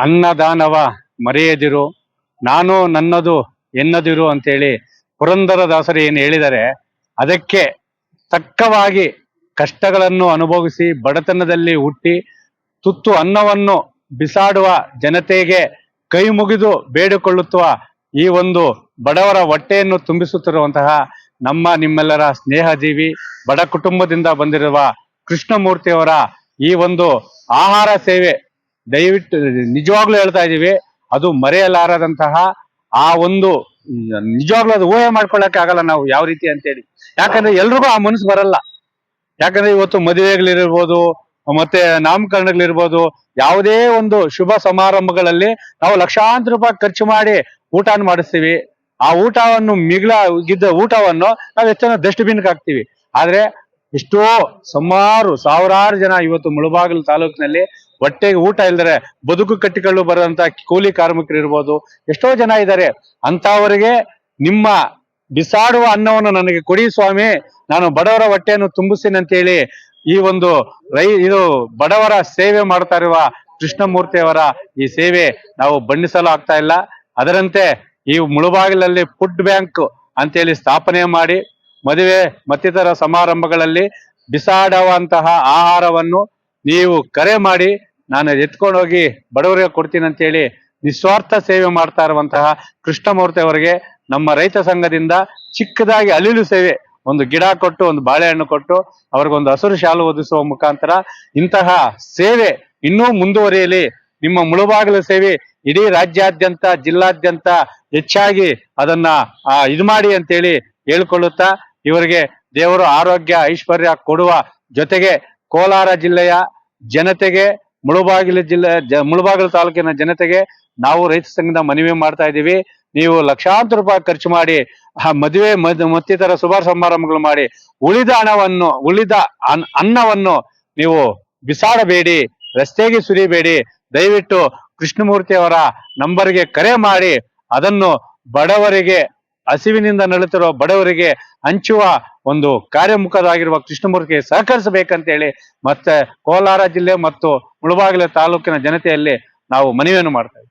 ಅನ್ನದಾನವ ಮರೆಯದಿರು, ನಾನು ನನ್ನದು ಎನ್ನದಿರು ಅಂತೇಳಿ ಪುರಂದರ ದಾಸರು ಏನು ಹೇಳಿದರೆ, ಅದಕ್ಕೆ ತಕ್ಕವಾಗಿ ಕಷ್ಟಗಳನ್ನು ಅನುಭವಿಸಿ ಬಡತನದಲ್ಲಿ ಹುಟ್ಟಿ ತುತ್ತು ಅನ್ನವನ್ನು ಬಿಸಾಡುವ ಜನತೆಗೆ ಕೈ ಮುಗಿದು ಬೇಡಿಕೊಳ್ಳುತ್ತುವ ಈ ಒಂದು ಬಡವರ ಹೊಟ್ಟೆಯನ್ನು ತುಂಬಿಸುತ್ತಿರುವಂತಹ ನಮ್ಮ ನಿಮ್ಮೆಲ್ಲರ ಸ್ನೇಹಜೀವಿ, ಬಡ ಕುಟುಂಬದಿಂದ ಬಂದಿರುವ ಕೃಷ್ಣಮೂರ್ತಿಯವರ ಈ ಒಂದು ಆಹಾರ ಸೇವೆ ದಯವಿಟ್ಟು ನಿಜವಾಗ್ಲೂ ಹೇಳ್ತಾ ಇದ್ದೀವಿ ಅದು ಮರೆಯಲಾರದಂತಹ ಆ ಒಂದು, ನಿಜವಾಗ್ಲೂ ಅದು ಊಹೆ ಮಾಡ್ಕೊಳ್ಳಕ್ಕೆ ಆಗಲ್ಲ ನಾವು ಯಾವ ರೀತಿ ಅಂತೇಳಿ. ಯಾಕಂದ್ರೆ ಎಲ್ರಿಗೂ ಆ ಮನಸ್ಸು ಬರಲ್ಲ. ಯಾಕಂದ್ರೆ ಇವತ್ತು ಮದುವೆಗಳಿರ್ಬೋದು, ಮತ್ತೆ ನಾಮಕರಣಗಳಿರ್ಬೋದು, ಯಾವುದೇ ಒಂದು ಶುಭ ಸಮಾರಂಭಗಳಲ್ಲಿ ನಾವು ಲಕ್ಷಾಂತರ ರೂಪಾಯಿ ಖರ್ಚು ಮಾಡಿ ಊಟ ಮಾಡಿಸ್ತೀವಿ. ಆ ಊಟವನ್ನು ಮಿಗಿಲ ಗಿದ್ದ ಊಟವನ್ನು ನಾವು ಹೆಚ್ಚನ ಡಸ್ಟ್ಬಿನ್ಗೆ ಹಾಕ್ತಿವಿ. ಆದ್ರೆ ಎಷ್ಟೋ ಸುಮಾರು ಸಾವಿರಾರು ಜನ ಇವತ್ತು ಮುಳಬಾಗಿಲು ತಾಲೂಕಿನಲ್ಲಿ ಹೊಟ್ಟೆಗೆ ಊಟ ಇಲ್ದರೆ ಬದುಕು ಕಟ್ಟಿಕೊಳ್ಳು ಬರುವಂತ ಕೂಲಿ ಕಾರ್ಮಿಕರು ಇರ್ಬೋದು, ಎಷ್ಟೋ ಜನ ಇದ್ದಾರೆ. ಅಂತವರಿಗೆ ನಿಮ್ಮ ಬಿಸಾಡುವ ಅನ್ನವನ್ನು ನನಗೆ ಕೊಡಿ ಸ್ವಾಮಿ, ನಾನು ಬಡವರ ಹೊಟ್ಟೆಯನ್ನು ತುಂಬಿಸ್ತೀನಿ ಅಂತೇಳಿ ಈ ಒಂದು ರೈ, ಇದು ಬಡವರ ಸೇವೆ ಮಾಡ್ತಾ ಇರುವ ಕೃಷ್ಣಮೂರ್ತಿಯವರ ಈ ಸೇವೆ ನಾವು ಬಣ್ಣಿಸಲು ಆಗ್ತಾ ಇಲ್ಲ. ಅದರಂತೆ ಈ ಮುಳುಬಾಗಿಲಲ್ಲಿ ಫುಡ್ ಬ್ಯಾಂಕ್ ಅಂತೇಳಿ ಸ್ಥಾಪನೆ ಮಾಡಿ ಮದುವೆ ಮತ್ತಿತರ ಸಮಾರಂಭಗಳಲ್ಲಿ ಬಿಸಾಡುವಂತಹ ಆಹಾರವನ್ನು ನೀವು ಕರೆ ಮಾಡಿ ನಾನು ಎತ್ಕೊಂಡು ಹೋಗಿ ಬಡವರಿಗೆ ಕೊಡ್ತೀನಿ ಅಂತೇಳಿ ನಿಸ್ವಾರ್ಥ ಸೇವೆ ಮಾಡ್ತಾ ಇರುವಂತಹ ಕೃಷ್ಣಮೂರ್ತಿ ಅವರಿಗೆ ನಮ್ಮ ರೈತ ಸಂಘದಿಂದ ಚಿಕ್ಕದಾಗಿ ಅಲಿಲು ಸೇವೆ, ಒಂದು ಗಿಡ ಕೊಟ್ಟು, ಒಂದು ಬಾಳೆಹಣ್ಣು ಕೊಟ್ಟು, ಅವ್ರಿಗೊಂದು ಹಸಿರು ಶಾಲು ಒದಿಸುವ ಮುಖಾಂತರ ಇಂತಹ ಸೇವೆ ಇನ್ನೂ ಮುಂದುವರಿಯಲಿ. ನಿಮ್ಮ ಮುಳುಬಾಗಿಲು ಸೇವೆ ಇಡೀ ರಾಜ್ಯಾದ್ಯಂತ, ಜಿಲ್ಲಾದ್ಯಂತ ಹೆಚ್ಚಾಗಿ ಅದನ್ನ ಇದು ಮಾಡಿ ಅಂತೇಳಿ ಹೇಳ್ಕೊಳ್ಳುತ್ತಾ ಇವರಿಗೆ ದೇವರು ಆರೋಗ್ಯ, ಐಶ್ವರ್ಯ ಕೊಡುವ ಜೊತೆಗೆ ಕೋಲಾರ ಜಿಲ್ಲೆಯ ಜನತೆಗೆ, ಮುಳುಬಾಗಿಲು ಜಿಲ್ಲೆ ಮುಳುಬಾಗಿಲು ತಾಲೂಕಿನ ಜನತೆಗೆ ನಾವು ರೈತ ಸಂಘದ ಮನವಿ ಮಾಡ್ತಾ ಇದ್ದೀವಿ. ನೀವು ಲಕ್ಷಾಂತರ ರೂಪಾಯಿ ಖರ್ಚು ಮಾಡಿ ಆ ಮದುವೆ ಮದ್, ಮತ್ತಿತರ ಶುಭ ಸಮಾರಂಭಗಳು ಮಾಡಿ, ಉಳಿದ ಹಣವನ್ನು, ಉಳಿದ ಅನ್- ಅನ್ನವನ್ನು ನೀವು ಬಿಸಾಡಬೇಡಿ, ರಸ್ತೆಗೆ ಸುರಿಬೇಡಿ. ದಯವಿಟ್ಟು ಕೃಷ್ಣಮೂರ್ತಿ ಅವರ ನಂಬರ್ಗೆ ಕರೆ ಮಾಡಿ, ಅದನ್ನು ಬಡವರಿಗೆ ಹಸಿವಿನಿಂದ ನಳುತ್ತಿರುವ ಬಡವರಿಗೆ ಹಂಚುವ ಒಂದು ಕಾರ್ಯಮುಖರಾಗಿರುವ ಕೃಷ್ಣಮೂರ್ತಿಗೆ ಸಹಕರಿಸಬೇಕಂತೇಳಿ ಮತ್ತೆ ಕೋಲಾರ ಜಿಲ್ಲೆ ಮತ್ತು ಮುಳಬಾಗಿಲು ತಾಲೂಕಿನ ಜನತೆಯಲ್ಲಿ ನಾವು ಮನವಿಯನ್ನು ಮಾಡ್ತಾ ಇದ್ದೀವಿ.